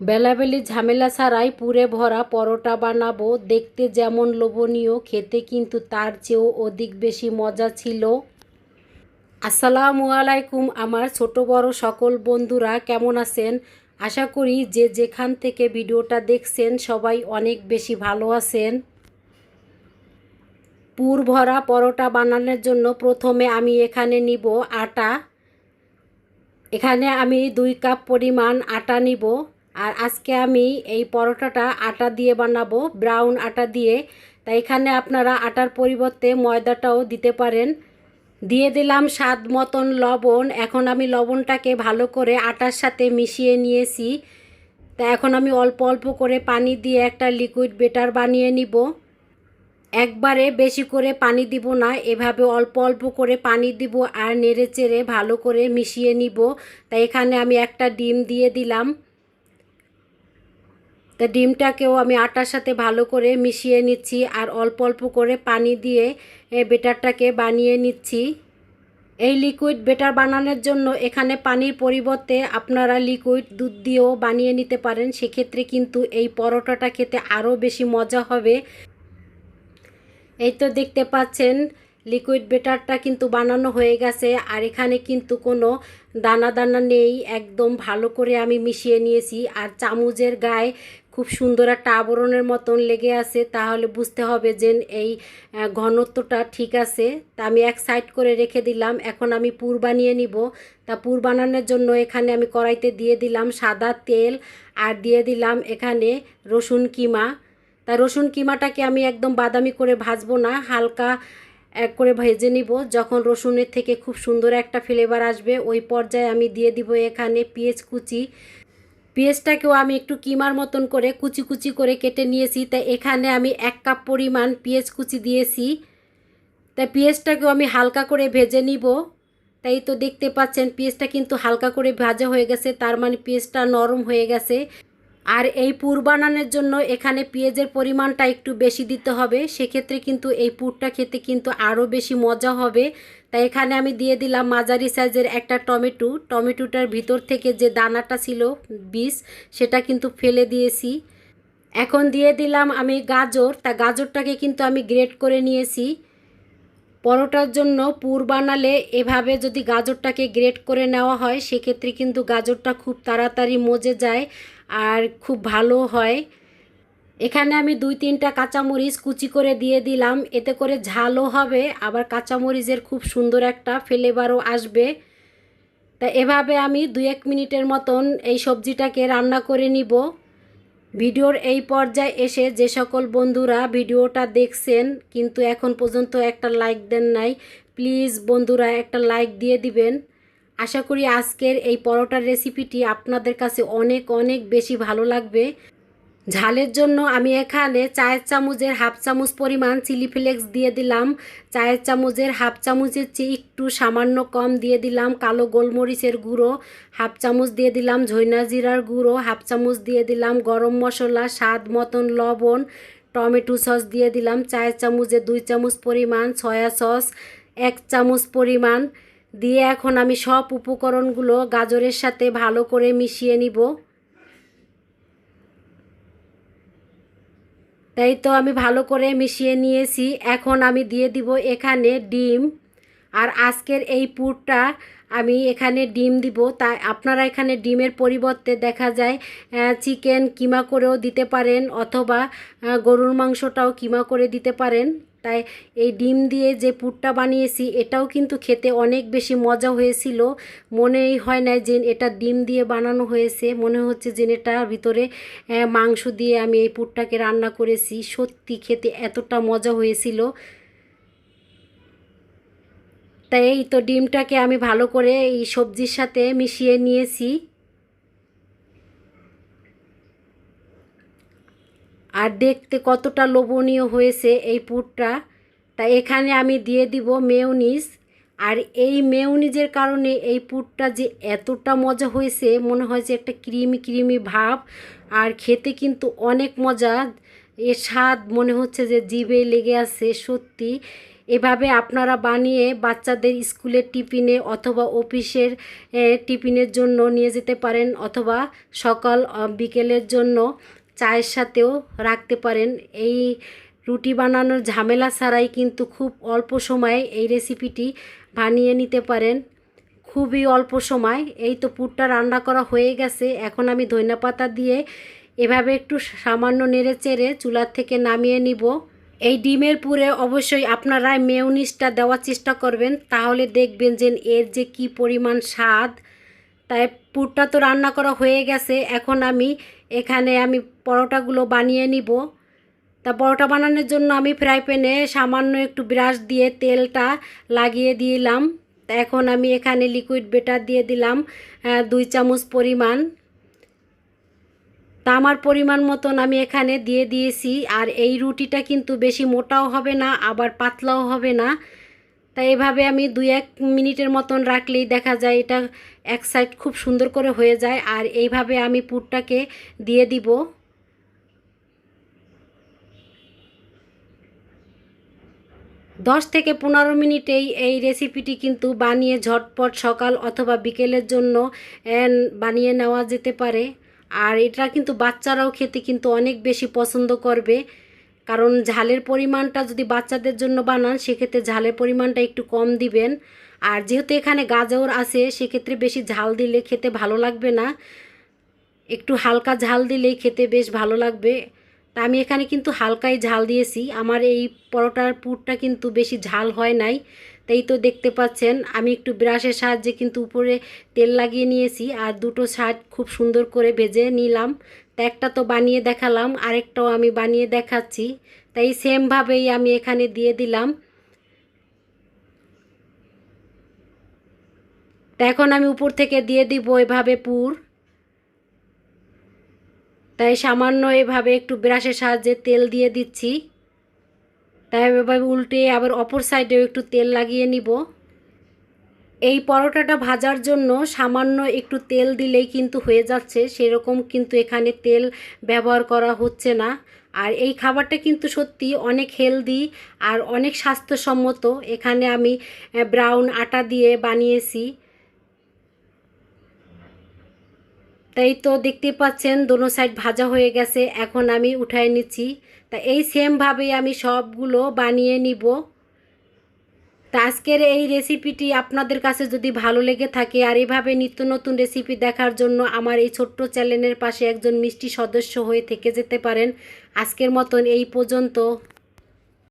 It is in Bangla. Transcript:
বেলাবেলি ঝামেলা ছাড়াই পুরে ভরা পরোটা বানাবো। দেখতে যেমন লোভনীয়, খেতে কিন্তু তার চেয়েও অধিক বেশি মজা ছিল। আসসালামু আলাইকুম আমার ছোট বড় সকল বন্ধুরা, কেমন আছেন? আশা করি যে যেখান থেকে ভিডিওটা দেখছেন সবাই অনেক বেশি ভালো আছেন। পুর ভরা পরোটা বানানোর জন্য প্রথমে আমি এখানে নিব আটা। এখানে আমি দুই কাপ পরিমাণ আটা নিব। আর আজকে আমি এই পরোটাটা আটা দিয়ে বানাবো ব্রাউন আটা দিয়ে। তাই এখানে আপনারা আটার পরিবর্তে ময়দাটাও দিতে পারেন। দিয়ে দিলাম স্বাদ মতন লবণ। এখন আমি লবণটাকে ভালো করে আটার সাথে মিশিয়ে নিয়েছি। তা এখন আমি অল্প অল্প করে পানি দিয়ে একটা লিকুইড বেটার বানিয়ে নিব। একবারে বেশি করে পানি দিব না, এভাবে অল্প অল্প করে পানি দিব আর নেড়ে চেড়ে ভালো করে মিশিয়ে নিব। তাই এখানে আমি একটা ডিম দিয়ে দিলাম। তা ডিমটাকেও আমি আটার সাথে ভালো করে মিশিয়ে নিচ্ছি আর অল্প অল্প করে পানি দিয়ে বেটারটাকে বানিয়ে নিচ্ছি। এই লিকুইড বেটার বানানোর জন্য এখানে পানির পরিবর্তে আপনারা লিকুইড দুধ দিয়েও বানিয়ে নিতে পারেন। সেক্ষেত্রে কিন্তু এই পরোটাটা খেতে আরও বেশি মজা হবে। এই তো দেখতে পাচ্ছেন লিকুইড বেটারটা কিন্তু বানানো হয়ে গেছে আর এখানে কিন্তু কোনো দানা দানা নেই। একদম ভালো করে আমি মিশিয়ে নিয়েছি আর চামচের গায়ে খুব সুন্দর একটা আবরণের মতন লেগে আছে, তাহলে বুঝতে হবে যে এই ঘনত্বটা ঠিক আছে। তা আমি এক সাইড করে রেখে দিলাম, এখন আমি পুর বানিয়ে নিব। তা পুর বানানোর জন্য এখানে আমি কড়াইতে দিয়ে দিলাম সাদা তেল আর দিয়ে দিলাম এখানে রসুন কিমা। তা রসুন কিমাটাকে আমি একদম বাদামি করে ভাজবো না, হালকা এক করে ভেজে নিব। যখন রসুনের থেকে খুব সুন্দর একটা ফ্লেভার আসবে, ওই পর্যায়ে আমি দিয়ে দিব এখানে পেঁয়াজ কুচি। পেঁয়াজটাকেও আমি একটু কিমার মতন করে কুচি কুচি করে কেটে নিয়েছি। তাই এখানে আমি এক কাপ পরিমাণ পেঁয়াজ কুচি দিয়েছি। তাই পেঁয়াজটাকেও আমি হালকা করে ভেজে নিব। তাই তো দেখতে পাচ্ছেন, পেঁয়াজটা কিন্তু হালকা করে ভাজা হয়ে গেছে, তার মানে পেঁয়াজটা নরম হয়ে গেছে। আর এই পুর বানানোর জন্য এখানে পেঁয়াজের পরিমাণটা একটু বেশি দিতে হবে। সেক্ষেত্রে কিন্তু এই পুরটা খেতে কিন্তু আরও বেশি মজা হবে। তাই এখানে আমি দিয়ে দিলাম মাঝারি সাইজের একটা টমেটো। টমেটোটার ভিতর থেকে যে দানাটা ছিল বীজ সেটা কিন্তু ফেলে দিয়েছি। এখন দিয়ে দিলাম আমি গাজর। তা গাজরটাকে কিন্তু আমি গ্রেট করে নিয়েছি। পরোটার জন্য পুর বানালে এভাবে যদি গাজরটাকে গ্রেট করে নেওয়া হয়, সেক্ষেত্রে কিন্তু গাজরটা খুব তাড়াতাড়ি মজে যায় আর খুব ভালো হয়। এখানে আমি দুই তিনটা কাঁচামরিচ কুচি করে দিয়ে দিলাম। এতে করে ঝালও হবে, আবার কাঁচামরিচের খুব সুন্দর একটা ফ্লেভারও আসবে। তা এভাবে আমি দুই এক মিনিটের মতন এই সবজিটাকে রান্না করে নিব। ভিডিওর এই পর্যায়ে এসে যে সকল বন্ধুরা ভিডিওটা দেখছেন, কিন্তু এখন পর্যন্ত একটা লাইক দেন নাই প্লিজ বন্ধুরা একটা লাইক দিয়ে দিবেন। আশা করি আজকের এই পরোটার রেসিপিটি আপনাদের কাছে অনেক অনেক বেশি ভালো লাগবে। ঝালের জন্য আমি এখানে চায়ের চামচের হাফ চামচ পরিমাণ চিলি ফ্লেক্স দিয়ে দিলাম। চায়ের চামচের হাফ চামচের চেয়ে একটু সামান্য কম দিয়ে দিলাম। কালো গোলমরিচের গুঁড়ো, হাফ চামচ দিয়ে দিলাম ঝৈনা জিরার গুঁড়ো, হাফ চামচ দিয়ে দিলাম গরম মশলা, স্বাদ মতন লবণ, টমেটো সস দিয়ে দিলাম। চায়ের চামচের দুই চামচ পরিমাণ সয়া সস, এক চামচ পরিমাণ। দিয়ে এখন আমি সব উপকরণগুলো গাজরের সাথে ভালো করে মিশিয়ে নিব। তাই তো আমি ভালো করে মিশিয়ে নিয়েছি। এখন আমি দিয়ে দিব এখানে ডিম। আর আজকের এই পুরটা আমি এখানে ডিম দিব। তাই আপনারা এখানে ডিমের পরিবর্তে দেখা যায় চিকেন কিমা করেও দিতে পারেন অথবা গরুর মাংসটাও কিমা করে দিতে পারেন। তাই এই ডিম দিয়ে যে পুরটা বানিয়েছি, এটাও কিন্তু খেতে অনেক বেশি মজা হয়েছিল। মনেই হয় না যে এটা ডিম দিয়ে বানানো হয়েছে। মনে হচ্ছে যে এটার ভিতরে মাংস দিয়ে আমি এই পুরটাকে রান্না করেছি। সত্যি খেতে এতটা মজা হয়েছিল। তাই এই তো ডিমটাকে আমি ভালো করে এই সবজির সাথে মিশিয়ে নিয়েছি। আর দেখতে কতটা লোভনীয় হয়েছে এই পুরটা। তা এখানে আমি দিয়ে দিব মেয়নিজ। আর এই মেউনিজের কারণে এই পুরটা যে এতটা মজা হয়েছে, মনে হয় যে একটা ক্রিমি ক্রিমি ভাব। আর খেতে কিন্তু অনেক মজা। এর স্বাদ মনে হচ্ছে যে জিভে লেগে আছে সত্যি। এভাবে আপনারা বানিয়ে বাচ্চাদের স্কুলের টিফিনে অথবা অফিসের টিফিনের জন্য নিয়ে যেতে পারেন অথবা সকাল বিকেলের জন্য। চায়ের সাথেও রাখতে পারেন। এই রুটি বানানোর ঝামেলা ছাড়াই কিন্তু খুব অল্প সময়ে এই রেসিপিটি বানিয়ে নিতে পারেন। খুবই অল্প সময়। এই তো পুরটা রান্না করা হয়ে গেছে। এখন আমি ধনিয়া পাতা দিয়ে এভাবে একটু সামান্য নেড়ে চেড়ে চুলার থেকে নামিয়ে নিব। এই ডিমের পুরে অবশ্যই আপনারা মেয়নিসটা দেওয়ার চেষ্টা করবেন। তাহলে দেখবেন যে এর যে কি পরিমাণ স্বাদ তাই পুরটা তো রান্না করা হয়ে গেছে। এখন আমি এখানে আমি পরোটাগুলো বানিয়ে নিব। তা পরোটা বানানোর জন্য আমি ফ্রাই প্যানে সামান্য একটু ব্রাশ দিয়ে তেলটা লাগিয়ে দিলাম। তা এখন আমি এখানে লিকুইড বেটার দিয়ে দিলাম দুই চামচ পরিমাণ। তা আমার পরিমাণ মতন আমি এখানে দিয়ে দিয়েছি। আর এই রুটিটা কিন্তু বেশি মোটাও হবে না, আবার পাতলাও হবে না। তাই এভাবে আমি দুই এক মিনিটের মতন রাখলেই দেখা যায় এটা এক সাইড খুব সুন্দর করে হয়ে যায়। আর এইভাবে আমি পুরটাকে দিয়ে দিব। দশ থেকে পনেরো মিনিটেই এই রেসিপিটি কিন্তু বানিয়ে ঝটপট সকাল অথবা বিকেলের জন্য বানিয়ে নেওয়া যেতে পারে। আর এটা কিন্তু বাচ্চারাও খেতে কিন্তু অনেক বেশি পছন্দ করবে। কারণ ঝালের পরিমাণটা যদি বাচ্চাদের জন্য বানান, সেক্ষেত্রে ঝালের পরিমাণটা একটু কম দিবেন। আর যেহেতু এখানে গাজর আছে, সেক্ষেত্রে বেশি ঝাল দিলে খেতে ভালো লাগবে না। একটু হালকা ঝাল দিলেই খেতে বেশ ভালো লাগবে। তা আমি এখানে কিন্তু হালকাই ঝাল দিয়েছি। আমার এই পরোটার পুরটা কিন্তু বেশি ঝাল হয় নাই, তাই তো দেখতে পাচ্ছেন। আমি একটু ব্রাশের সাহায্যে কিন্তু উপরে তেল লাগিয়ে নিয়েছি, আর দুটো সাইড খুব সুন্দর করে ভেজে নিলাম। তা একটা তো বানিয়ে দেখালাম, আরেকটাও আমি বানিয়ে দেখাচ্ছি। তাই সেমভাবেই আমি এখানে দিয়ে দিলাম। তা এখন আমি উপর থেকে দিয়ে দিব এভাবে পুর। তাই সামান্য এভাবে একটু ব্রাশের সাহায্যে তেল দিয়ে দিচ্ছি। তাই এভাবে উল্টে আবার অপর সাইডেও একটু তেল লাগিয়ে নিব। এই পরোটাটা ভাজার জন্য সামান্য একটু তেল দিলেই কিন্তু হয়ে যাচ্ছে। সেরকম কিন্তু এখানে তেল ব্যবহার করা হচ্ছে না। আর এই খাবারটা কিন্তু সত্যি অনেক হেলদি আর অনেক স্বাস্থ্যসম্মত। এখানে আমি ব্রাউন আটা দিয়ে বানিয়েছি। তাই তো দেখতে পাচ্ছেন, দোনো সাইড ভাজা হয়ে গেছে। এখন আমি উঠাই নিচ্ছি। তা এই সেমভাবেই আমি সবগুলো বানিয়ে নিব। তা আজকের এই রেসিপিটি আপনাদের কাছে যদি ভালো লেগে থাকে আর এভাবে নিত্য নতুন রেসিপি দেখার জন্য আমার এই ছোট্ট চ্যানেলের পাশে একজন মিষ্টি সদস্য হয়ে থেকে যেতে পারেন। আজকের মতন এই পর্যন্ত।